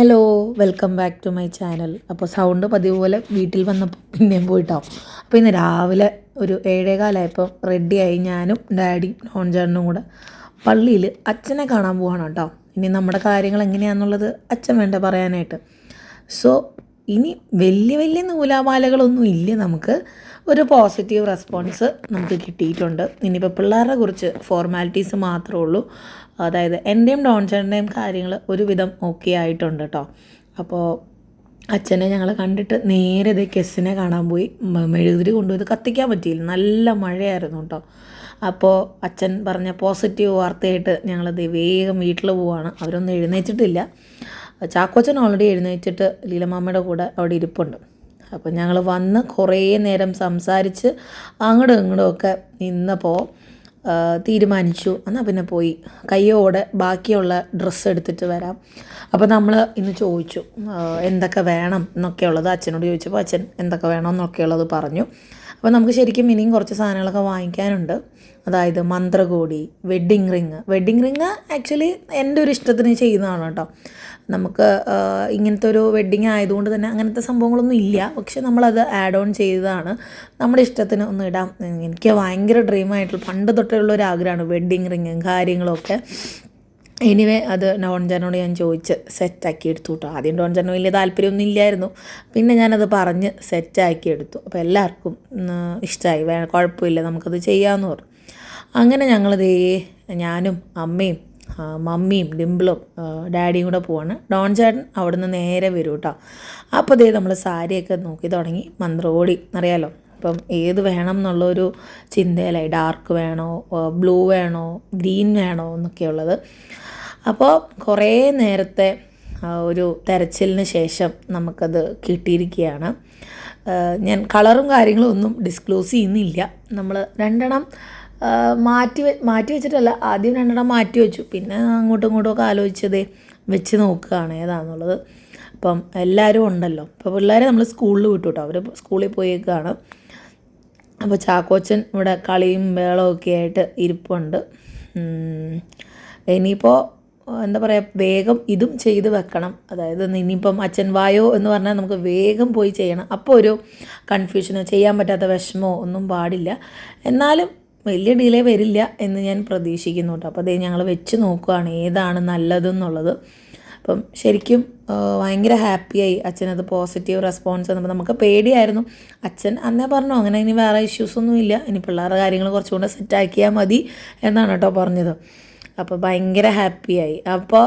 Hello welcome back to my channel അപ്പോൾ sound പതിവ് പോലെ വീട്ടിൽ വന്നപ്പോൾ പിന്നെയും പോയിട്ടാവും. അപ്പോൾ ഇന്ന് രാവിലെ ഒരു ഏഴേകാലായപ്പോൾ റെഡിയായി ഞാനും ഡാഡിയും നോൺചാണ്ടനും കൂടെ പള്ളിയിൽ അച്ഛനെ കാണാൻ പോവാണ് കേട്ടോ. ഇനി നമ്മുടെ കാര്യങ്ങൾ എങ്ങനെയാണെന്നുള്ളത് അച്ഛൻ വേണ്ട പറയാനായിട്ട്. സോ ഇനി വലിയ വലിയ നൂലാമാലകളൊന്നും ഇല്ല നമുക്ക്. ഒരു പോസിറ്റീവ് റെസ്പോൺസ് നമുക്ക് കിട്ടിയിട്ടുണ്ട്. ഇനിയിപ്പോൾ പിള്ളേരുടെ കുറിച്ച് ഫോർമാലിറ്റീസ് മാത്രമേ ഉള്ളൂ. അതായത് എന്റെയും ഡോൺചേട്ടന്റെയും കാര്യങ്ങൾ ഒരുവിധം ഓക്കെ ആയിട്ടുണ്ട് കേട്ടോ അപ്പോൾ അച്ഛനെ ഞങ്ങൾ കണ്ടിട്ട് നേരെ ഇതേ കെസ്സിനെ കാണാൻ പോയി. മെഴുകുതിരി കൊണ്ടുപോയത് കത്തിക്കാൻ പറ്റിയില്ല. നല്ല മഴയായിരുന്നു കേട്ടോ അപ്പോൾ അച്ഛൻ പറഞ്ഞ പോസിറ്റീവ് വാർത്തയായിട്ട് ഞങ്ങളത് വേഗം വീട്ടിൽ പോവാണ്. അവരൊന്നും എഴുന്നേറ്റിട്ടില്ല. ചാക്കോച്ചൻ ഓൾറെഡി എഴുന്നേറ്റിട്ട് ലീലമാമ്മയുടെ കൂടെ അവിടെ ഇരിപ്പുണ്ട്. അപ്പോൾ ഞങ്ങൾ വന്ന് കുറേ നേരം സംസാരിച്ച് അങ്ങോട്ടും ഇങ്ങോട്ടും ഒക്കെ നിന്നപ്പോൾ തീരുമാനിച്ചു. എന്നാൽ പിന്നെ പോയി. കയ്യോടെ ബാക്കിയുള്ള ഡ്രസ്സ് എടുത്തിട്ട് വരാം. അപ്പോൾ നമ്മൾ ഇന്ന് ചോദിച്ചു എന്തൊക്കെ വേണം എന്നൊക്കെയുള്ളത്. അച്ഛനോട് ചോദിച്ചപ്പോൾ അച്ഛൻ എന്തൊക്കെ വേണം എന്നൊക്കെയുള്ളത് പറഞ്ഞു. അപ്പോൾ നമുക്ക് ശരിക്കും ഇനിയും കുറച്ച് സാധനങ്ങളൊക്കെ വാങ്ങിക്കാനുണ്ട്. അതായത് മന്ത്രകോടി wedding ring. Wedding ring actually എന്റെ ഒരു ഇഷ്ടത്തിന് ചെയ്യുന്നതാണ് കേട്ടോ. നമുക്ക് ഇങ്ങനത്തെ ഒരു വെഡ്ഡിങ് ആയതുകൊണ്ട് തന്നെ അങ്ങനത്തെ സംഭവങ്ങളൊന്നും ഇല്ല. പക്ഷെ നമ്മളത് ആഡ് ഓൺ ചെയ്തതാണ്. നമ്മുടെ ഇഷ്ടത്തിന് ഒന്ന് ഇടാം. എനിക്ക് ഭയങ്കര ഡ്രീമായിട്ടുള്ള പണ്ട് തൊട്ടുള്ള ഒരു ആഗ്രഹമാണ് വെഡ്ഡിങ് റിങ്ങും കാര്യങ്ങളൊക്കെ. എനിവേ അത് ഡോൺ ജാനോട് ഞാൻ ചോദിച്ച് സെറ്റാക്കി എടുത്തു കേട്ടോ ആദ്യം ഡോൺ ജാനോ വലിയ താല്പര്യമൊന്നും ഇല്ലായിരുന്നു. പിന്നെ ഞാനത് പറഞ്ഞ് സെറ്റാക്കി എടുത്തു. അപ്പോൾ എല്ലാവർക്കും ഇഷ്ടമായി കുഴപ്പമില്ല നമുക്കത് ചെയ്യാമെന്ന് പറഞ്ഞു. അങ്ങനെ ഞങ്ങൾ ഞാനും അമ്മയും മമ്മിയും ഡിംപിളും ഡാഡിയും കൂടെ പോവാണ്. ഡോൺ ചേട്ടൻ അവിടുന്ന് നേരെ വരും കേട്ടോ അപ്പോൾ ദേ നമ്മൾ സാരിയൊക്കെ നോക്കി തുടങ്ങി. മന്ത്രോടി അറിയാലോ? അപ്പം ഏത് വേണം എന്നുള്ളൊരു ചിന്തയിലായി ഡാർക്ക് വേണോ ബ്ലൂ വേണോ ഗ്രീൻ വേണോ എന്നൊക്കെയുള്ളത്. അപ്പോൾ കുറേ നേരത്തെ ഒരു തെരച്ചിലിന് ശേഷം നമുക്കത് കിട്ടിയിരിക്കുകയാണ്. ഞാൻ കളറും കാര്യങ്ങളും ഒന്നും ഡിസ്ക്ലോസ് ചെയ്യുന്നില്ല. നമ്മൾ രണ്ടെണ്ണം മാറ്റി മാറ്റി വെച്ചിട്ടല്ല ആദ്യം രണ്ടെണ്ണം മാറ്റി വെച്ചു. പിന്നെ അങ്ങോട്ടും ഇങ്ങോട്ടും ഒക്കെ ആലോചിച്ചത് വെച്ച് നോക്കുകയാണ് ഏതാണെന്നുള്ളത് അപ്പം എല്ലാവരും ഉണ്ടല്ലോ. ഇപ്പോൾ പിള്ളേരെ നമ്മൾ സ്കൂളിൽ വിട്ടു കേട്ടോ അവർ സ്കൂളിൽ പോയേക്കാണ്. അപ്പോൾ ചാക്കോച്ചൻ ഇവിടെ കളിയും വേളവും ഒക്കെ ആയിട്ട് ഇരിപ്പുണ്ട്. ഇനിയിപ്പോൾ എന്താ പറയുക വേഗം ഇതും ചെയ്ത് വെക്കണം. അതായത് ഇനിയിപ്പം അച്ഛൻ വായോ എന്ന് പറഞ്ഞാൽ നമുക്ക് വേഗം പോയി ചെയ്യണം. അപ്പോൾ ഒരു കൺഫ്യൂഷനോ ചെയ്യാൻ പറ്റാത്ത വിഷമോ ഒന്നും പാടില്ല. എന്നാലും വലിയ ഡിലേ വരില്ല എന്ന് ഞാൻ പ്രതീക്ഷിക്കുന്നു കേട്ടോ. അപ്പോൾ അതേ ഞങ്ങൾ വെച്ച് നോക്കുകയാണ് ഏതാണ് നല്ലതെന്നുള്ളത്. അപ്പം ശരിക്കും ഭയങ്കര ഹാപ്പിയായി അച്ഛനത് പോസിറ്റീവ് റെസ്പോൺസ് തന്നപ്പോൾ നമുക്ക് പേടിയായിരുന്നു. അച്ഛൻ അന്നേ പറഞ്ഞു അങ്ങനെ ഇനി വേറെ ഇഷ്യൂസ് ഒന്നും ഇല്ല. ഇനി പിള്ളേരുടെ കാര്യങ്ങൾ കുറച്ചുകൂടെ സെറ്റാക്കിയാൽ മതി എന്നാണ് കേട്ടോ പറഞ്ഞത്. അപ്പോൾ ഭയങ്കര ഹാപ്പിയായി. അപ്പോൾ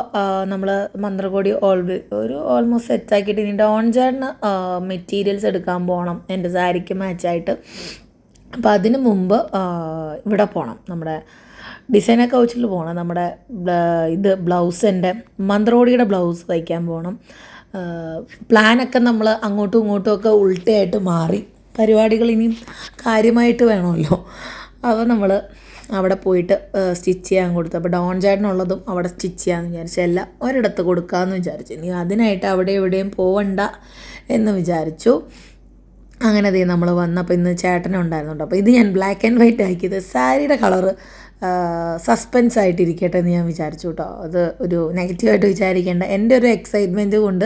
നമ്മൾ മന്ത്രകോടി ഓൾവേ ഒരു ഓൾമോസ്റ്റ് സെറ്റാക്കിയിട്ട് ഇനി ഡോൺ ചേട്ടന് മെറ്റീരിയൽസ് എടുക്കാൻ പോകണം എന്റെ സാരിക്ക് മാച്ചായിട്ട് അപ്പോൾ അതിന് മുമ്പ് ഇവിടെ പോകണം നമ്മുടെ ഡിസൈനർ കൗച്ചിൽ പോകണം നമ്മുടെ ഇത് ബ്ലൗസിന്റെ മന്ത്രോടിയുടെ ബ്ലൗസ് തയ്ക്കാൻ പോകണം പ്ലാനൊക്കെ നമ്മൾ അങ്ങോട്ടും ഇങ്ങോട്ടും ഒക്കെ ഉൾട്ടയായിട്ട് മാറി. പരിപാടികൾ ഇനിയും കാര്യമായിട്ട് വേണമല്ലോ. അപ്പോൾ നമ്മൾ അവിടെ പോയിട്ട് സ്റ്റിച്ച് ചെയ്യാൻ കൊടുത്തു. അപ്പോൾ ഡോൺ ചേട്ടനുള്ളതും അവിടെ സ്റ്റിച്ച് ചെയ്യാമെന്ന് വിചാരിച്ചു എല്ലാം ഒരിടത്ത് കൊടുക്കാമെന്ന് വിചാരിച്ചു. ഇനി അതിനായിട്ട് അവിടെ എവിടെയും പോവണ്ട എന്ന് വിചാരിച്ചു. അങ്ങനെ അതേ നമ്മൾ വന്നപ്പോൾ ഇന്ന് ചേട്ടനുണ്ടായിരുന്നു കേട്ടോ അപ്പോൾ ഇത് ഞാൻ ബ്ലാക്ക് ആൻഡ് വൈറ്റ് ആക്കിയത്. സാരിയുടെ കളറ് സസ്പെൻസ് ആയിട്ടിരിക്കട്ടെ എന്ന് ഞാൻ വിചാരിച്ചു കേട്ടോ അത് ഒരു നെഗറ്റീവായിട്ട് വിചാരിക്കേണ്ട. എന്റെ ഒരു എക്സൈറ്റ്മെന്റ് കൊണ്ട്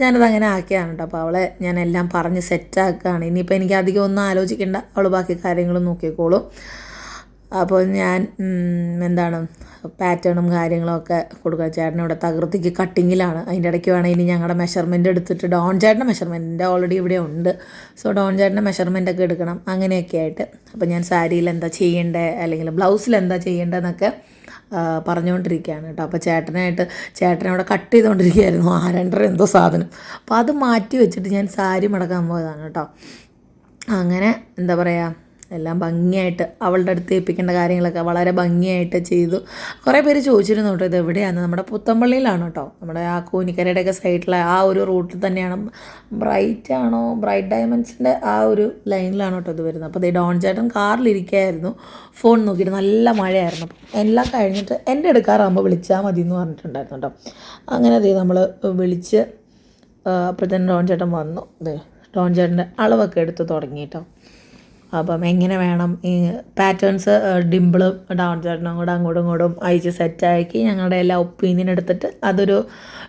ഞാനത് അങ്ങനെ ആക്കിയാണ് കേട്ടോ അപ്പോൾ അവളെ ഞാൻ എല്ലാം പറഞ്ഞ് സെറ്റാക്കുകയാണ് ഇനിയിപ്പോൾ എനിക്ക് അധികം ഒന്നും ആലോചിക്കേണ്ട. അവൾ ബാക്കി കാര്യങ്ങളും നോക്കിക്കോളും. അപ്പോൾ ഞാൻ എന്താണ് പാറ്റേണും കാര്യങ്ങളൊക്കെ കൊടുക്കുക. ചേട്ടൻ ഇവിടെ തകൃതിക്ക് കട്ടിങ്ങിലാണ്. അതിന്റെ ഇടയ്ക്ക് വേണമെങ്കിൽ ഇനി ഞങ്ങളുടെ മെഷർമെന്റ് എടുത്തിട്ട് ഡോൺ ചേട്ടന്റെ മെഷർമെന്റ് ഓൾറെഡി ഇവിടെ ഉണ്ട്. സോ ഡോൺ ചേട്ടന്റെ മെഷർമെന്റ് ഒക്കെ എടുക്കണം. അങ്ങനെയൊക്കെ ആയിട്ട്. അപ്പോൾ ഞാൻ സാരിയിൽ എന്താ ചെയ്യേണ്ടത് അല്ലെങ്കിൽ ബ്ലൗസിൽ എന്താ ചെയ്യേണ്ടതെന്നൊക്കെ പറഞ്ഞുകൊണ്ടിരിക്കുകയാണ് കേട്ടോ. അപ്പോൾ ചേട്ടനായിട്ട് ചേട്ടനെ അവിടെ കട്ട് ചെയ്തുകൊണ്ടിരിക്കുകയായിരുന്നു. ആ രണ്ടര എന്തോ സാധനം. അപ്പോൾ അത് മാറ്റി വെച്ചിട്ട് ഞാൻ സാരി മടക്കാൻ പോയതാണ് കേട്ടോ. അങ്ങനെ എന്താ പറയുക എല്ലാം ഭംഗിയായിട്ട് അവളുടെ അടുത്ത് ഏൽപ്പിക്കേണ്ട കാര്യങ്ങളൊക്കെ വളരെ ഭംഗിയായിട്ട് ചെയ്തു. കുറേ പേര് ചോദിച്ചിരുന്നു കേട്ടോ ഇത് എവിടെയാണ്? നമ്മുടെ പുത്തമ്പള്ളിയിലാണ് കേട്ടോ. നമ്മുടെ ആ കൂനിക്കരയുടെയൊക്കെ സൈഡിലെ ആ ഒരു റൂട്ടിൽ തന്നെയാണ്. ബ്രൈറ്റ് ആണോ? ബ്രൈറ്റ് ഡയമണ്ട്സിന്റെ ആ ഒരു ലൈനിലാണ് കേട്ടോ ഇത് വരുന്നത്. അപ്പോൾ ദേ ഡോൺ ചേട്ടൻ കാറിലിരിക്കുകയായിരുന്നു. ഫോൺ നോക്കിയിട്ട് നല്ല മഴയായിരുന്നു. അപ്പം എല്ലാം കഴിഞ്ഞിട്ട് എന്റെ എടുക്കാറാകുമ്പോൾ വിളിച്ചാൽ മതി എന്ന് പറഞ്ഞിട്ടുണ്ടായിരുന്നു കേട്ടോ. അങ്ങനെ അതേ നമ്മൾ വിളിച്ച് അപ്പോഴത്തേനും ഡോൺ ചേട്ടൻ വന്നു. ഡോൺ ചേട്ടന്റെ അളവൊക്കെ എടുത്ത് തുടങ്ങി കേട്ടോ. അപ്പം എങ്ങനെ വേണം ഈ പാറ്റേൺസ് ഡിമ്പിളും ഡൗൺ ചേട്ടനും കൂടെ അങ്ങോട്ടും ഇങ്ങോട്ടും അയച്ച് സെറ്റാക്കി ഞങ്ങളുടെ എല്ലാ ഒപ്പീനിയൻ എടുത്തിട്ട് അതൊരു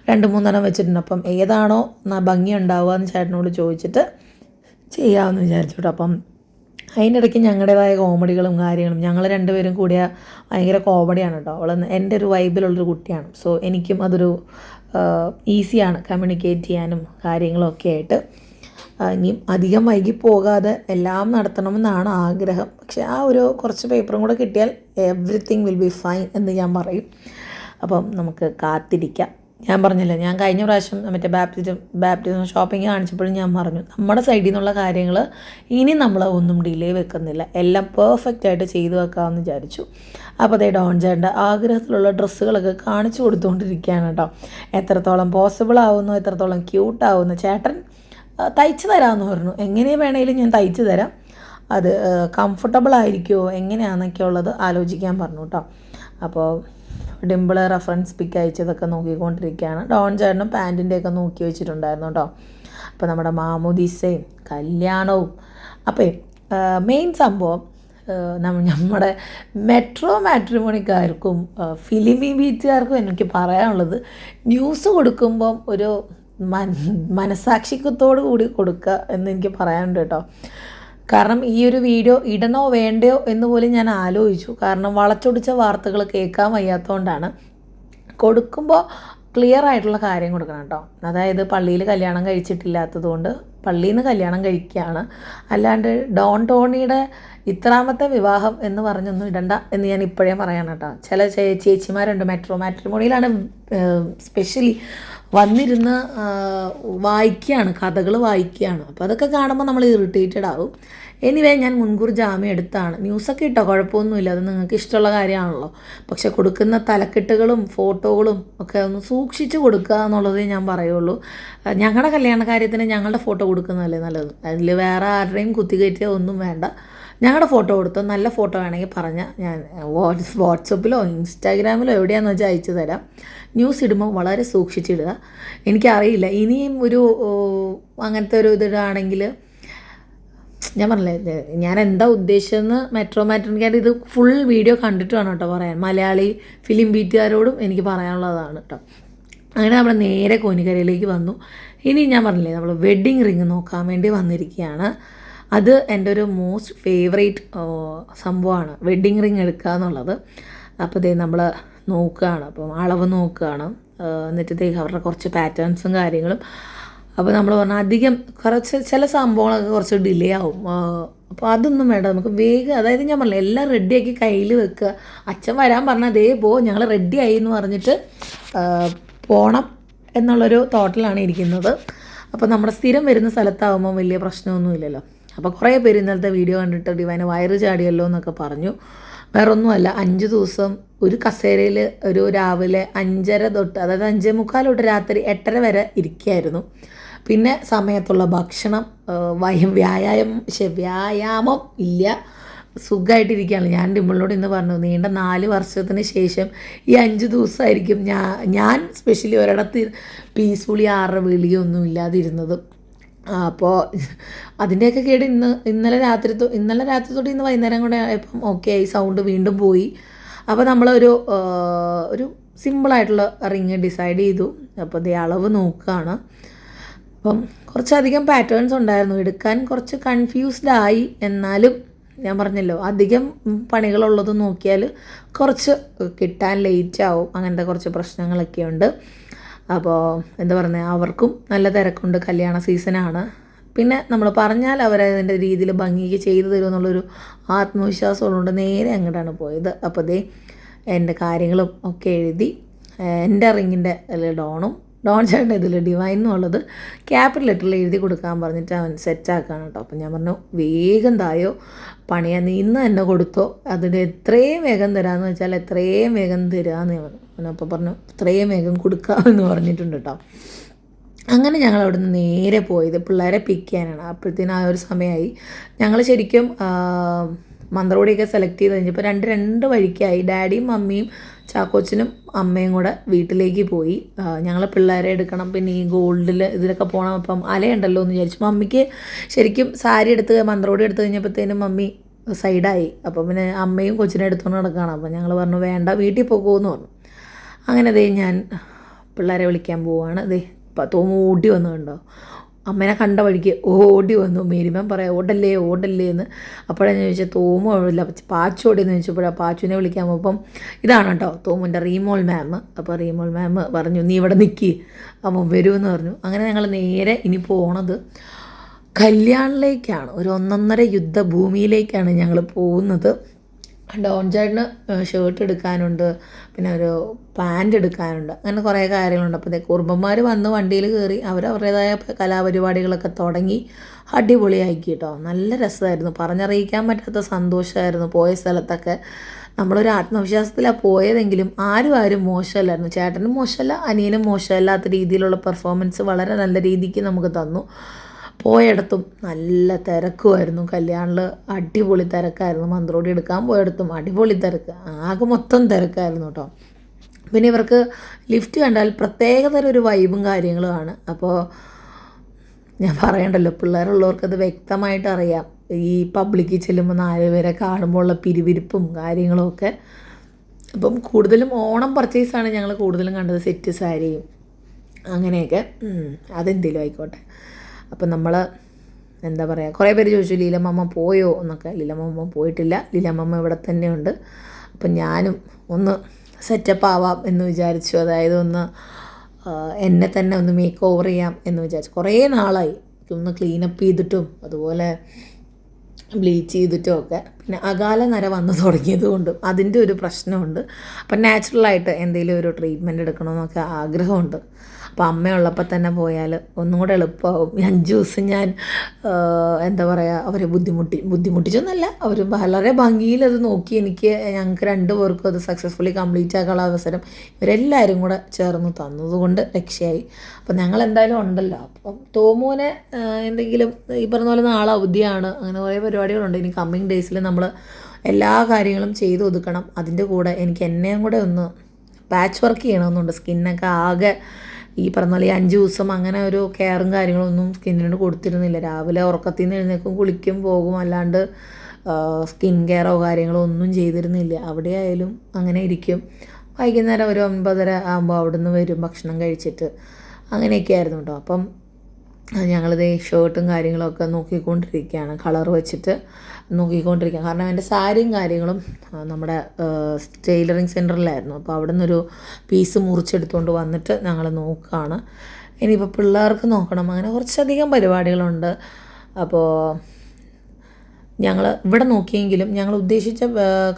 രണ്ട് മൂന്നെണ്ണം വെച്ചിട്ടുണ്ട്. അപ്പം ഏതാണോ ഭംഗി ഉണ്ടാവുക എന്ന് ചേട്ടനോട് ചോദിച്ചിട്ട് ചെയ്യാമെന്ന് വിചാരിച്ചോട്ടോ അപ്പം അതിന്റെ ഇടയ്ക്ക് ഞങ്ങളുടേതായ കോമഡികളും കാര്യങ്ങളും ഞങ്ങൾ രണ്ടുപേരും കൂടിയ ഭയങ്കര കോമഡിയാണ് കേട്ടോ. അവൾ എന്റെ ഒരു വൈബിലുള്ളൊരു കുട്ടിയാണ്. സോ എനിക്കും അതൊരു ഈസിയാണ് കമ്മ്യൂണിക്കേറ്റ് ചെയ്യാനും കാര്യങ്ങളൊക്കെ ആയിട്ട്. ആ, ഇനിയും അധികം വൈകി പോകാതെ എല്ലാം നടത്തണമെന്നാണ് ആഗ്രഹം. പക്ഷെ ആ ഒരു കുറച്ച് പേപ്പറും കൂടെ കിട്ടിയാൽ എവ്രിത്തിങ് വിൽ ബി ഫൈൻ എന്ന് ഞാൻ പറയും. അപ്പം നമുക്ക് കാത്തിരിക്കാം. ഞാൻ പറഞ്ഞില്ല ഞാൻ കഴിഞ്ഞ പ്രാവശ്യം മറ്റേ ബാപ്റ്റിസം ബാപ്റ്റിസം ഷോപ്പിംഗ് കാണിച്ചപ്പോഴും ഞാൻ പറഞ്ഞു നമ്മുടെ സൈഡിൽ നിന്നുള്ള കാര്യങ്ങൾ ഇനി നമ്മൾ ഒന്നും ഡിലേ വെക്കുന്നില്ല. എല്ലാം പെർഫെക്റ്റ് ആയിട്ട് ചെയ്തു വെക്കാമെന്ന് വിചാരിച്ചു. അപ്പോൾ അതേ ഡോൺ ചേട്ടന്റെ ആഗ്രഹത്തിലുള്ള ഡ്രസ്സുകളൊക്കെ കാണിച്ചു കൊടുത്തുകൊണ്ടിരിക്കുകയാണ് കേട്ടോ. എത്രത്തോളം പോസിബിൾ ആവുന്നു എത്രത്തോളം ക്യൂട്ടാവുന്നു ചേട്ടൻ തയ്ച്ചു തരാമെന്ന് പറഞ്ഞു. എങ്ങനെ വേണേലും ഞാൻ തയ്ച്ചു തരാം. അത് കംഫർട്ടബിൾ ആയിരിക്കുമോ എങ്ങനെയാണെന്നൊക്കെ ഉള്ളത് ആലോചിക്കാൻ പറഞ്ഞു കേട്ടോ അപ്പോൾ ഡിമ്പിൾ റെഫറൻസ് പിക്ക് അയച്ചതൊക്കെ നോക്കിക്കൊണ്ടിരിക്കുകയാണ്. ഡോൺ ചേട്ടനും പാന്റിന്റെയൊക്കെ നോക്കി വെച്ചിട്ടുണ്ടായിരുന്നു കേട്ടോ അപ്പോൾ നമ്മുടെ മാമുദീസയും കല്യാണവും. അപ്പോൾ മെയിൻ സംഭവം നമ്മുടെ മെട്രോ മാട്രിമോണിക്കാർക്കും ഫിലിമി ബീച്ചുകാർക്കും എനിക്ക് പറയാനുള്ളത് ന്യൂസ് കൊടുക്കുമ്പം ഒരു മൻ മനസാക്ഷിത്വത്തോടു കൂടി കൊടുക്കുക എന്ന് എനിക്ക് പറയാനുണ്ട് കേട്ടോ. കാരണം ഈ ഒരു വീഡിയോ ഇടണോ വേണ്ടയോ എന്ന് പോലും ഞാൻ ആലോചിച്ചു. കാരണം വളച്ചൊടിച്ച വാർത്തകൾ കേൾക്കാൻ വയ്യാത്തതുകൊണ്ടാണ് കൊടുക്കുമ്പോൾ ക്ലിയർ ആയിട്ടുള്ള കാര്യം കൊടുക്കണം കേട്ടോ. അതായത് പള്ളിയിൽ കല്യാണം കഴിച്ചിട്ടില്ലാത്തതുകൊണ്ട് പള്ളിയിൽ നിന്ന് കല്യാണം കഴിക്കുകയാണ് അല്ലാണ്ട് ഡോൺ ടോണിയുടെ ഇത്രാമത്തെ വിവാഹം എന്ന് പറഞ്ഞൊന്നും ഇടണ്ട എന്ന് ഞാൻ ഇപ്പോഴേ പറയാണ് കേട്ടോ. ചില ചേച്ചിമാരുണ്ട് മെട്രോ മാട്രിമോണിയിലാണ് സ്പെഷ്യലി വന്നിരുന്ന് വായിക്കുകയാണ് കഥകൾ വായിക്കുകയാണ് അപ്പോൾ അതൊക്കെ കാണുമ്പോൾ നമ്മൾ ഇറിറ്റേറ്റഡ് ആവും. എനിവേ ഞാൻ മുൻകൂർ ജാമ്യം എടുത്താണ്. ന്യൂസൊക്കെ ഇട്ടോ? കുഴപ്പമൊന്നുമില്ല. അത് നിങ്ങൾക്ക് ഇഷ്ടമുള്ള കാര്യമാണല്ലോ. പക്ഷെ കൊടുക്കുന്ന തലക്കെട്ടുകളും ഫോട്ടോകളും ഒക്കെ ഒന്ന് സൂക്ഷിച്ച് കൊടുക്കുക എന്നുള്ളതേ ഞാൻ പറയുള്ളൂ. ഞങ്ങളുടെ കല്യാണ കാര്യത്തിന് ഞങ്ങളുടെ ഫോട്ടോ കൊടുക്കുന്നതല്ലേ നല്ലത്? അതിൽ വേറെ ആരുടെയും കുത്തികയറ്റിയോ ഒന്നും വേണ്ട. ഞങ്ങളുടെ ഫോട്ടോ കൊടുത്തോ? നല്ല ഫോട്ടോ വേണമെങ്കിൽ പറഞ്ഞാൽ ഞാൻ വാട്സ് വാട്സപ്പിലോ ഇൻസ്റ്റാഗ്രാമിലോ എവിടെയാണെന്ന് വെച്ചാൽ അയച്ചു തരാം. ന്യൂസ് ഇടുമ്പോൾ വളരെ സൂക്ഷിച്ചിടുക. എനിക്കറിയില്ല. ഇനിയും ഒരു അങ്ങനത്തെ ഒരു ഇതിടാണെങ്കിൽ ഞാൻ പറഞ്ഞില്ലേ ഞാൻ എന്താ ഉദ്ദേശിച്ചതെന്ന് മെട്രോ മാട്രിനിക്കായിട്ട് ഇത് ഫുൾ വീഡിയോ കണ്ടിട്ട് വേണം കേട്ടോ പറയാൻ. മലയാളി ഫിലിം ബീറ്റുകാരോടും എനിക്ക് പറയാനുള്ളതാണ് കേട്ടോ. അങ്ങനെ നമ്മൾ നേരെ കോനിക്കരയിലേക്ക് വന്നു. ഇനി ഞാൻ പറഞ്ഞില്ലേ നമ്മൾ വെഡ്ഡിങ് റിങ് നോക്കാൻ വേണ്ടി വന്നിരിക്കുകയാണ്. അത് എന്റെ ഒരു മോസ്റ്റ് ഫേവറേറ്റ് സംഭവമാണ്. വെഡ്ഡിങ് റിങ് എടുക്കുക എന്നുള്ളത് അപ്പോൾ ഇതേ നമ്മൾ നോക്കുകയാണ്. അപ്പം അളവ് നോക്കുകയാണ്. എന്നിട്ട് അവരുടെ കുറച്ച് പാറ്റേൺസും കാര്യങ്ങളും. അപ്പോൾ നമ്മൾ പറഞ്ഞാൽ അധികം കുറച്ച് ചില സംഭവങ്ങളൊക്കെ കുറച്ച് ഡിലേ ആവും. അപ്പോൾ അതൊന്നും വേണ്ട. നമുക്ക് വേഗം അതായത് ഞാൻ പറഞ്ഞില്ല എല്ലാം റെഡിയാക്കി കയ്യിൽ വെക്കുക. അച്ഛൻ വരാൻ പറഞ്ഞാൽ അതേ പോ ഞങ്ങൾ റെഡി ആയി എന്ന് പറഞ്ഞിട്ട് പോണം എന്നുള്ളൊരു തോട്ടിലാണ് ഇരിക്കുന്നത്. അപ്പോൾ നമ്മുടെ സ്ഥിരം വരുന്ന സ്ഥലത്താവുമ്പോൾ വലിയ പ്രശ്നമൊന്നുമില്ലല്ലോ. അപ്പോൾ കുറേ പേര് ഇന്നലത്തെ വീഡിയോ കണ്ടിട്ട് ഡിവൈന് വയറ് ചാടിയല്ലോ എന്നൊക്കെ പറഞ്ഞു. വേറെ ഒന്നുമല്ല അഞ്ച് ദിവസം ഒരു കസേരയിൽ ഒരു രാവിലെ അഞ്ചര തൊട്ട് അതായത് അഞ്ചേ മുക്കാൽ തൊട്ട് രാത്രി എട്ടര വരെ ഇരിക്കുകയായിരുന്നു പിന്നെ സമയത്തുള്ള ഭക്ഷണം വയം വ്യായാമം വ്യായാമം ഇല്ല. സുഖമായിട്ടിരിക്കുകയാണ് ഞാൻ ഡിമ്പിളിനോട് ഇന്ന് പറഞ്ഞു നീണ്ട നാല് വർഷത്തിന് ശേഷം ഈ അഞ്ച് ദിവസമായിരിക്കും ഞാൻ ഞാൻ സ്പെഷ്യലി ഒരിടത്ത് പീസ്ഫുള്ളി ആറ് വിളിയൊന്നും ഇല്ലാതിരുന്നത്. അപ്പോൾ അതിന്റെയൊക്കെ കേട് ഇന്ന് ഇന്നലെ രാത്രി ഇന്നലെ രാത്രി തൊട്ട് ഇന്ന് വൈകുന്നേരം കൂടെ ആയപ്പം ഓക്കെ ആയി സൗണ്ട് വീണ്ടും പോയി. അപ്പോൾ നമ്മളൊരു ഒരു സിമ്പിളായിട്ടുള്ള റിങ് ഡിസൈഡ് ചെയ്തു. അപ്പോൾ ദേ അളവ് നോക്കുകയാണ് അപ്പം കുറച്ചധികം പാറ്റേൺസ് ഉണ്ടായിരുന്നു. എടുക്കാൻ കുറച്ച് കൺഫ്യൂസ്ഡ് ആയി. എന്നാലും ഞാൻ പറഞ്ഞല്ലോ അധികം പണികളുള്ളത് നോക്കിയാൽ കുറച്ച് കിട്ടാൻ ലേറ്റ് ആവും. അങ്ങനത്തെ കുറച്ച് പ്രശ്നങ്ങളൊക്കെ ഉണ്ട് അപ്പോൾ എന്താ പറയുന്നത് അവർക്കും നല്ല തിരക്കുണ്ട് കല്യാണ സീസണാണ്. പിന്നെ നമ്മൾ പറഞ്ഞാൽ അവരതിന്റെ രീതിയിൽ ഭംഗിക്ക് ചെയ്തു തരും എന്നുള്ളൊരു ആത്മവിശ്വാസം ഉള്ളതുകൊണ്ട് നേരെ അങ്ങോട്ടാണ് പോയത്. അപ്പോൾ ദേ എന്റെ കാര്യങ്ങളും ഒക്കെ എഴുതി എന്റെ റിങ്ങിന്റെ ഡോണും ഡോൺ ചേട്ടൻ ഇതിൽ ഡിവൈൻ എന്നുള്ളത് ക്യാപിറ്റൽ ലെറ്ററിൽ എഴുതി കൊടുക്കാൻ പറഞ്ഞിട്ട് അവൻ സെറ്റാക്കാണ് കേട്ടോ. അപ്പം ഞാൻ പറഞ്ഞു വേഗം തായോ പണിയാൻ നീ ഇന്ന് തന്നെ കൊടുത്തോ. അതിന് എത്രയും വേഗം തരാമെന്ന് വെച്ചാൽ എത്രയും വേഗം തരാമെന്ന് പറഞ്ഞു. അപ്പോൾ പറഞ്ഞു ഇത്രയും വേഗം കൊടുക്കാമെന്ന് പറഞ്ഞിട്ടുണ്ട് കേട്ടോ. അങ്ങനെ ഞങ്ങൾ അവിടെ നിന്ന് നേരെ പോയത് പിള്ളേരെ പിക്ക് ചെയ്യാനാണ്. അപ്പോഴത്തേനും ആ ഒരു സമയമായി. ഞങ്ങൾ ശരിക്കും മന്ത്രോടിയൊക്കെ സെലക്ട് ചെയ്ത് കഴിഞ്ഞപ്പോൾ രണ്ട് രണ്ട് വഴിക്കായി. ഡാഡിയും മമ്മിയും ചാക്കോച്ചനും അമ്മയും കൂടെ വീട്ടിലേക്ക് പോയി. ഞങ്ങളെ പിള്ളേരെ എടുക്കണം പിന്നെ ഈ ഗോൾഡിൽ ഇതിലൊക്കെ പോകണം അപ്പം അലയുണ്ടല്ലോ എന്ന് വിചാരിച്ചു. മമ്മിക്ക് ശരിക്കും സാരി എടുത്ത് മന്ത്രോടി എടുത്തു കഴിഞ്ഞപ്പോഴത്തേനും മമ്മി സൈഡായി. അപ്പം പിന്നെ അമ്മയും കൊച്ചിനെ എടുത്തുകൊണ്ട് നടക്കുകയാണ് അപ്പോൾ ഞങ്ങൾ പറഞ്ഞു വേണ്ട വീട്ടിൽ പോകുമെന്ന് പറഞ്ഞു. അങ്ങനെ ദേ ഞാൻ പിള്ളേരെ വിളിക്കാൻ പോവുകയാണ് അതെ തോമ ഓടി വന്നു കണ്ടോ? അമ്മേനെ കണ്ട വഴിക്ക് ഓടി വന്നു. മേരിമൻ പറയാം ഓടല്ലേ ഓടല്ലേ എന്ന്. അപ്പോഴാണ് ഞാൻ ചോദിച്ചത് തോമു ഇല്ല പാച്ചു ഓടിയെന്ന് ചോദിച്ചപ്പോഴാണ് പാച്ചുവിനെ വിളിക്കാൻ പോകുമ്പം ഇതാണ് കേട്ടോ തോമുന്റെ റീമോൾ മാം. അപ്പോൾ റീമോൾ മാം പറഞ്ഞു നീ ഇവിടെ നിൽക്കി അപ്പം വരുമെന്ന് പറഞ്ഞു. അങ്ങനെ ഞങ്ങൾ നേരെ ഇനി പോണത് കല്യാണിലേക്കാണ്. ഒരു ഒന്നൊന്നര യുദ്ധഭൂമിയിലേക്കാണ് ഞങ്ങൾ പോകുന്നത്. ഡോൺ ചേട്ടന് ഷർട്ട് എടുക്കാനുണ്ട് പിന്നെ ഒരു പാന്റ് എടുക്കാനുണ്ട് അങ്ങനെ കുറേ കാര്യങ്ങളുണ്ട്. അപ്പോൾ കുറുമ്പന്മാർ വന്ന് വണ്ടിയിൽ കയറി അവർ അവരുടേതായ കലാപരിപാടികളൊക്കെ തുടങ്ങി അടിപൊളിയാക്കി കേട്ടോ നല്ല രസമായിരുന്നു. പറഞ്ഞറിയിക്കാൻ പറ്റാത്ത സന്തോഷമായിരുന്നു പോയ സ്ഥലത്തൊക്കെ. നമ്മളൊരു ആത്മവിശ്വാസത്തിലാണ് പോയതെങ്കിലും ആരും ആരും മോശമല്ലായിരുന്നു. ചേട്ടനും മോശമല്ല അനിയനും മോശമല്ലാത്ത രീതിയിലുള്ള പെർഫോമൻസ് വളരെ നല്ല രീതിക്ക് നമുക്ക് തന്നു. പോയിടത്തും. നല്ല തിരക്കുമായിരുന്നു. കല്യാണിൽ അടിപൊളി തിരക്കായിരുന്നു. മന്ത്രോടി എടുക്കാൻ പോയിടത്തും. അടിപൊളി തിരക്ക്. ആകെ മൊത്തം തിരക്കായിരുന്നു കേട്ടോ പിന്നെ ഇവർക്ക് ലിഫ്റ്റ് കണ്ടാൽ പ്രത്യേകതരം ഒരു വൈബും കാര്യങ്ങളുമാണ്. അപ്പോൾ ഞാൻ പറയണ്ടല്ലോ പിള്ളേരുള്ളവർക്കത് വ്യക്തമായിട്ട് അറിയാം. ഈ പബ്ലിക്കിൽ ചെല്ലുമ്പോൾ നാല് പേരെ കാണുമ്പോൾ ഉള്ള പിരിവിരിപ്പും കാര്യങ്ങളുമൊക്കെ അപ്പം കൂടുതലും ഓണം പർച്ചേസാണ് ഞങ്ങൾ കൂടുതലും കണ്ടത് സെറ്റ് സാരിയും അങ്ങനെയൊക്കെ. അതെന്തെങ്കിലും ആയിക്കോട്ടെ. അപ്പം നമ്മൾ എന്താ പറയുക കുറേ പേര് ചോദിച്ചു ലീലമ്മ പോയോ? എന്നൊക്കെ. ലീലമ്മ പോയിട്ടില്ല. ലീലമ്മ ഇവിടെ തന്നെയുണ്ട് അപ്പം ഞാനും ഒന്ന് സെറ്റപ്പ് ആവാം എന്ന് വിചാരിച്ചു. അതായത് ഒന്ന് എന്നെ തന്നെ ഒന്ന് മേക്ക് ഓവർ ചെയ്യാം എന്ന് വിചാരിച്ചു. കുറേ നാളായി. ഒന്ന് ക്ലീനപ്പ് ചെയ്തിട്ടും അതുപോലെ ബ്ലീച്ച് ചെയ്തിട്ടും ഒക്കെ. പിന്നെ അകാല നര വന്നു തുടങ്ങിയത് കൊണ്ടും അതിന്റെ ഒരു പ്രശ്നമുണ്ട്. അപ്പം നാച്ചുറലായിട്ട് എന്തെങ്കിലും ഒരു ട്രീറ്റ്മെന്റ് എടുക്കണമെന്നൊക്കെ ആഗ്രഹമുണ്ട്. അപ്പോൾ അമ്മയുള്ളപ്പോൾ തന്നെ പോയാൽ ഒന്നും കൂടെ എളുപ്പമാവും അഞ്ച് ദിവസം ഞാൻ എന്താ പറയുക അവരെ ബുദ്ധിമുട്ടി ബുദ്ധിമുട്ടിച്ചൊന്നല്ല അവർ വളരെ ഭംഗിയിൽ അത് നോക്കി എനിക്ക് ഞങ്ങൾക്ക് രണ്ട് പേർക്കും അത് സക്സസ്ഫുള്ളി കംപ്ലീറ്റ് ആക്കാനുള്ള അവസരം ഇവരെല്ലാവരും കൂടെ ചേർന്ന് തന്നതുകൊണ്ട് രക്ഷയായി. അപ്പോൾ ഞങ്ങൾ എന്തായാലും ഉണ്ടല്ലോ. അപ്പം തോമോനെ എന്തെങ്കിലും ഈ പറഞ്ഞ പോലെ നാളെ അവധിയാണ് അങ്ങനെ കുറേ പരിപാടികളുണ്ട്. ഇനി കമ്മിങ് ഡേയ്സിൽ നമ്മൾ എല്ലാ കാര്യങ്ങളും ചെയ്തു ഒതുക്കണം. അതിന്റെ കൂടെ എനിക്ക് എന്നെയും കൂടെ ഒന്ന് പാച്ച് വർക്ക് ചെയ്യണമെന്നുണ്ട്. സ്കിന്നൊക്കെ ആകെ ഈ പറഞ്ഞ പോലെ ഈ അഞ്ച് ദിവസം അങ്ങനെ ഒരു കെയറും കാര്യങ്ങളൊന്നും സ്കിന്നിനോട് കൊടുത്തിരുന്നില്ല. രാവിലെ ഉറക്കത്തിൽ നിന്ന് എഴുന്നേക്കും കുളിക്കും പോകും അല്ലാണ്ട് സ്കിൻ കെയറോ കാര്യങ്ങളോ ഒന്നും ചെയ്തിരുന്നില്ല. അവിടെ ആയാലും അങ്ങനെ ഇരിക്കും. വൈകുന്നേരം ഒരു ഒൻപതര ആകുമ്പോൾ അവിടെ നിന്ന് വരും ഭക്ഷണം കഴിച്ചിട്ട്. അങ്ങനെയൊക്കെ ആയിരുന്നു കേട്ടോ അപ്പം ഞങ്ങളിത് ഷർട്ടും കാര്യങ്ങളൊക്കെ നോക്കിക്കൊണ്ടിരിക്കുകയാണ്. കളർ വെച്ചിട്ട് നോക്കിക്കൊണ്ടിരിക്കുക കാരണം എന്റെ സാരിയും കാര്യങ്ങളും നമ്മുടെ ടൈലറിങ് സെന്ററിലായിരുന്നു. അപ്പോൾ അവിടെ നിന്നൊരു പീസ് മുറിച്ചെടുത്തുകൊണ്ട് വന്നിട്ട് ഞങ്ങൾ നോക്കുകയാണ്. ഇനിയിപ്പോൾ പിള്ളേർക്ക് നോക്കണം. അങ്ങനെ കുറച്ചധികം പരിപാടികളുണ്ട്. അപ്പോൾ ഞങ്ങൾ ഇവിടെ നോക്കിയെങ്കിലും ഞങ്ങൾ ഉദ്ദേശിച്ച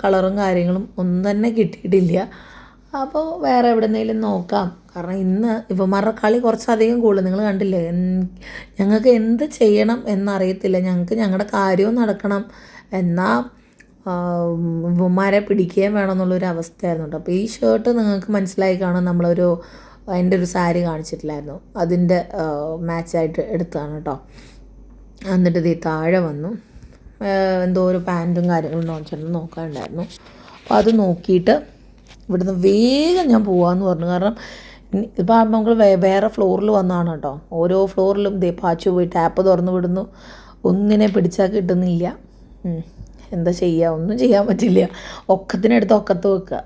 കളറും കാര്യങ്ങളും ഒന്നും തന്നെ കിട്ടിയിട്ടില്ല. അപ്പോൾ വേറെ എവിടെന്നെങ്കിലും നോക്കാം. കാരണം ഇന്ന് ഇവന്മാരുടെ കളി കുറച്ചധികം കൂടുതൽ നിങ്ങൾ കണ്ടില്ലേ? ഞങ്ങൾക്ക് എന്ത് ചെയ്യണം എന്നറിയത്തില്ല. ഞങ്ങൾക്ക് ഞങ്ങളുടെ കാര്യവും നടക്കണം. എന്നാൽ ഇവന്മാരെ പിടിക്കുകയും വേണം എന്നുള്ളൊരു അവസ്ഥയായിരുന്നു കേട്ടോ. അപ്പോൾ ഈ ഷർട്ട് നിങ്ങൾക്ക് മനസ്സിലായി കാണാൻ നമ്മളൊരു അതിന്റെ ഒരു സാരി കാണിച്ചിട്ടില്ലായിരുന്നു. അതിന്റെ മാച്ചായിട്ട് എടുത്തതാണ് കേട്ടോ. എന്നിട്ട് ഇത് താഴെ വന്നു. എന്തോ ഒരു പാന്റും കാര്യങ്ങളും നോക്കിയിട്ട് നോക്കാനുണ്ടായിരുന്നു അപ്പോൾ അത് നോക്കിയിട്ട് ഇവിടുന്ന് വേഗം ഞാൻ പോവാന്ന് പറഞ്ഞു. കാരണം ഇപ്പം നമ്മൾ വേറെ ഫ്ലോറിൽ വന്നതാണ് കേട്ടോ. ഓരോ ഫ്ലോറിലും ദേ പാച്ചു പോയി ടാപ്പ് തുറന്നു വിടുന്നു. ഒന്നിനെ പിടിച്ചാൽ കിട്ടുന്നില്ല. എന്താ ചെയ്യുക ഒന്നും ചെയ്യാൻ പറ്റില്ല. ഒക്കത്തിനെടുത്ത് ഒക്കത്ത് വെക്കുക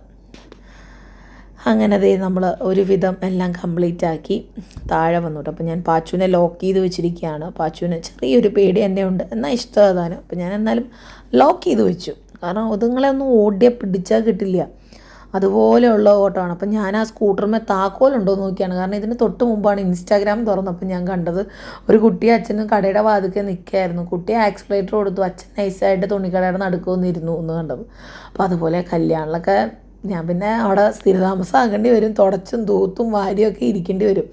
അങ്ങനെ അതേ നമ്മൾ ഒരുവിധം എല്ലാം കംപ്ലീറ്റ് ആക്കി താഴെ വന്നു കേട്ടോ. അപ്പോൾ ഞാൻ പാച്ചുവിനെ ലോക്ക് ചെയ്ത് വെച്ചിരിക്കുകയാണ്. പാച്ചുവിന് ചെറിയൊരു പേടി എന്നെ ഉണ്ട്. എന്നാൽ ഇഷ്ടമാണ് അപ്പോൾ ഞാൻ എന്നാലും ലോക്ക് ചെയ്ത് വെച്ചു. കാരണം ഒതുങ്ങളെ ഒന്നും ഓടിയാൽ പിടിച്ചാൽ കിട്ടില്ല. അതുപോലെയുള്ള ഓട്ടമാണ്. അപ്പം ഞാൻ ആ സ്കൂട്ടറിന്മേ താക്കോലുണ്ടോ എന്ന് നോക്കിയാണ്. കാരണം ഇതിന് തൊട്ട് മുമ്പാണ് ഇൻസ്റ്റാഗ്രാം തുറന്നപ്പോൾ ഞാൻ കണ്ടത് ഒരു കുട്ടി അച്ഛനും കടയുടെ വാതിക്കെ നിൽക്കുകയായിരുന്നു. കുട്ടി ആക്സിലേറ്റർ കൊടുത്തു. അച്ഛൻ നൈസായിട്ട് തുണിക്കടയുടെ നടുക്കുമെന്നിരുന്നു എന്ന് കണ്ടത്. അപ്പോൾ അതുപോലെ കല്യാണിലൊക്കെ ഞാൻ പിന്നെ അവിടെ സ്ഥിരതാമസം ആകേണ്ടി വരും. തുടച്ചും തൂത്തും വാരിയൊക്കെ ഇരിക്കേണ്ടി വരും.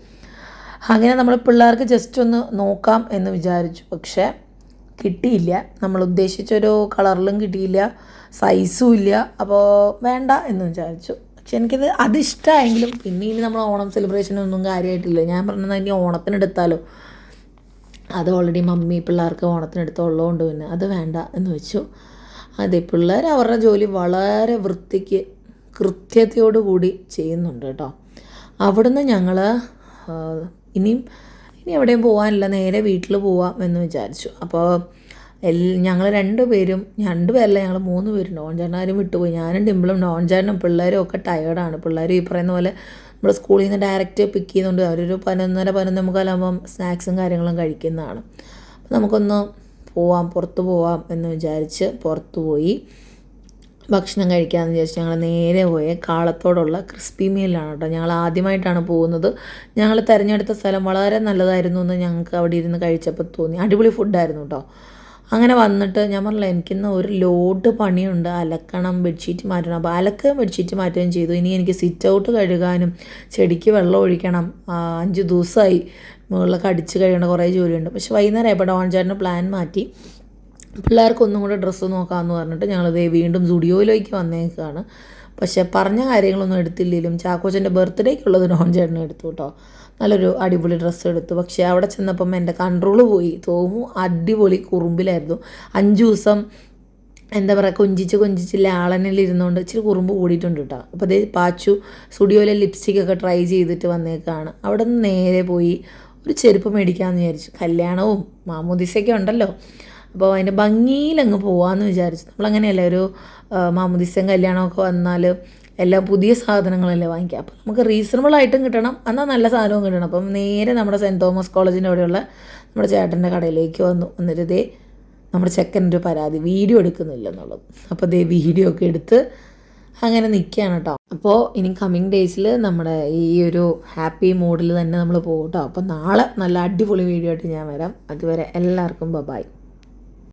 അങ്ങനെ നമ്മൾ പിള്ളേർക്ക് ജസ്റ്റ് ഒന്ന് നോക്കാം എന്ന് വിചാരിച്ചു. പക്ഷേ കിട്ടിയില്ല. നമ്മൾ ഉദ്ദേശിച്ചൊരു കളറിലും കിട്ടിയില്ല. സൈസും ഇല്ല. അപ്പോൾ വേണ്ട എന്ന് വിചാരിച്ചു. പക്ഷെ എനിക്കത് അതിഷ്ടമായെങ്കിലും പിന്നെ ഇനി നമ്മൾ ഓണം സെലിബ്രേഷനൊന്നും കാര്യമായിട്ടില്ല ഞാൻ പറഞ്ഞത് ഇനി ഓണത്തിനെടുത്താലോ. അത് ഓൾറെഡി മമ്മി പിള്ളേർക്ക് ഓണത്തിനെടുത്തുള്ളതുകൊണ്ട് പിന്നെ അത് വേണ്ട എന്ന് വെച്ചു. അതെ പിള്ളേർ അവരുടെ ജോലി വളരെ വൃത്തിക്ക് കൃത്യതയോടു കൂടി ചെയ്യുന്നുണ്ട് കേട്ടോ. അവിടുന്ന് ഞങ്ങൾ ഇനിയും ഇനി എവിടെയും പോകാനില്ല നേരെ വീട്ടിൽ പോവാം എന്ന് വിചാരിച്ചു. അപ്പോൾ ഞങ്ങൾ രണ്ടുപേരും പേരും രണ്ട് പേരല്ല ഞങ്ങൾ മൂന്ന് പേരും. നോൺ ചേട്ടനാരും വിട്ടുപോയി. ഞാനും ഡിമ്പിളും നോൺ ചേട്ടനും പിള്ളേരും ഒക്കെ ടയേർഡാണ് പിള്ളേർ ഈ പറയുന്ന പോലെ നമ്മൾ സ്കൂളിൽ നിന്ന് ഡയറക്റ്റ് പിക്ക് ചെയ്യുന്നുണ്ട് അവരൊരു പതിനൊന്നര പതിനൊന്നര മുക്കാലാകുമ്പം സ്നാക്സും കാര്യങ്ങളും കഴിക്കുന്നതാണ്. അപ്പോൾ നമുക്കൊന്ന് പോവാം പുറത്ത് പോവാം എന്ന് വിചാരിച്ച് പുറത്ത് പോയി. ഭക്ഷണം കഴിക്കാമെന്ന് വിചാരിച്ച് ഞങ്ങൾ നേരെ പോയ. കാളത്തോടുള്ള ക്രിസ്പി മീലാണ് കേട്ടോ ഞങ്ങൾ ആദ്യമായിട്ടാണ് പോകുന്നത്. ഞങ്ങൾ തിരഞ്ഞെടുത്ത സ്ഥലം വളരെ നല്ലതായിരുന്നു എന്ന് ഞങ്ങൾക്ക് അവിടെ ഇരുന്ന് കഴിച്ചപ്പോൾ തോന്നി. അടിപൊളി ഫുഡായിരുന്നു കേട്ടോ. അങ്ങനെ വന്നിട്ട് ഞാൻ പറഞ്ഞില്ല എനിക്കിന്ന് ഒരു ലോഡ് പണിയുണ്ട്. അലക്കണം ബെഡ്ഷീറ്റ് മാറ്റണം. അപ്പോൾ അലക്കുകയും ബെഡ്ഷീറ്റ് മാറ്റുകയും ചെയ്തു. ഇനി എനിക്ക് സിറ്റ് ഔട്ട് കഴുകാനും ചെടിക്ക് വെള്ളം ഒഴിക്കണം. അഞ്ച് ദിവസമായി മുകളിലൊക്കെ അടിച്ച് കഴിയേണ്ട കുറേ ജോലിയുണ്ട്. പക്ഷേ വൈകുന്നേരം ആയപ്പോൾ ഡോൺ ചേട്ടന് പ്ലാൻ മാറ്റി. പിള്ളേർക്ക് ഒന്നും കൂടെ ഡ്രസ്സ് നോക്കാമെന്ന് പറഞ്ഞിട്ട് ഞങ്ങളിത് വീണ്ടും സ്റ്റുഡിയോയിലേക്ക് വന്നേക്കാണ്. പക്ഷേ പറഞ്ഞ കാര്യങ്ങളൊന്നും എടുത്തില്ലെങ്കിലും ചാക്കോച്ചന്റെ ബർത്ത്ഡേക്കുള്ളത് ഡോൺ ചേട്ടനെ എടുത്തു കേട്ടോ. നല്ലൊരു അടിപൊളി ഡ്രസ്സ് എടുത്തു. പക്ഷേ അവിടെ ചെന്നപ്പം എന്റെ കൺട്രോൾ പോയി. തോമു അടിപൊളി കുറുമ്പിലായിരുന്നു. അഞ്ച് ദിവസം എന്താ പറയുക കൊഞ്ചിച്ച് കൊഞ്ചിച്ച് ലാളനിൽ ഇരുന്നുകൊണ്ട് ഇച്ചിരി കുറുമ്പ് കൂടിയിട്ടുണ്ട് കേട്ടോ അപ്പോൾ അതേ പാച്ചു സ്റ്റുഡിയോയിലെ ലിപ്സ്റ്റിക്കൊക്കെ ട്രൈ ചെയ്തിട്ട് വന്നേക്കാണ്. അവിടെ നിന്ന് നേരെ പോയി ഒരു ചെരുപ്പ് മേടിക്കാമെന്ന് വിചാരിച്ചു. കല്യാണവും മാമോദിസയൊക്കെ ഉണ്ടല്ലോ. അപ്പോൾ അതിന്റെ ഭംഗിയിലങ്ങ് പോവാമെന്ന് വിചാരിച്ചു. നമ്മളങ്ങനെയല്ല ഒരു ആ, മാമോദിസയും കല്യാണമൊക്കെ വന്നാൽ എല്ലാം പുതിയ സാധനങ്ങളല്ലേ വാങ്ങിക്കുക. അപ്പം നമുക്ക് റീസണബിൾ ആയിട്ടും കിട്ടണം. എന്നാൽ നല്ല സാധനവും കിട്ടണം. അപ്പം നേരെ നമ്മുടെ സെന്റ് തോമസ് കോളേജിന്റെ അവിടെയുള്ള നമ്മുടെ ചേട്ടന്റെ കടയിലേക്ക് വന്നു. എന്നിട്ട് ഇതേ നമ്മുടെ ചെക്കന്റെ ഒരു പരാതി. വീഡിയോ എടുക്കുന്നില്ല എന്നുള്ളത് അപ്പോൾ ദേ വീഡിയോ ഒക്കെ എടുത്ത് അങ്ങനെ നിൽക്കുകയാണ് കേട്ടോ. അപ്പോൾ ഇനി കമ്മിങ് ഡേയ്സിൽ നമ്മുടെ ഈ ഒരു ഹാപ്പി മൂഡിൽ തന്നെ നമ്മൾ പോകും കേട്ടോ. അപ്പോൾ നാളെ നല്ല അടിപൊളി വീഡിയോ ആയിട്ട് ഞാൻ വരാം. അതുവരെ എല്ലാവർക്കും ബൈ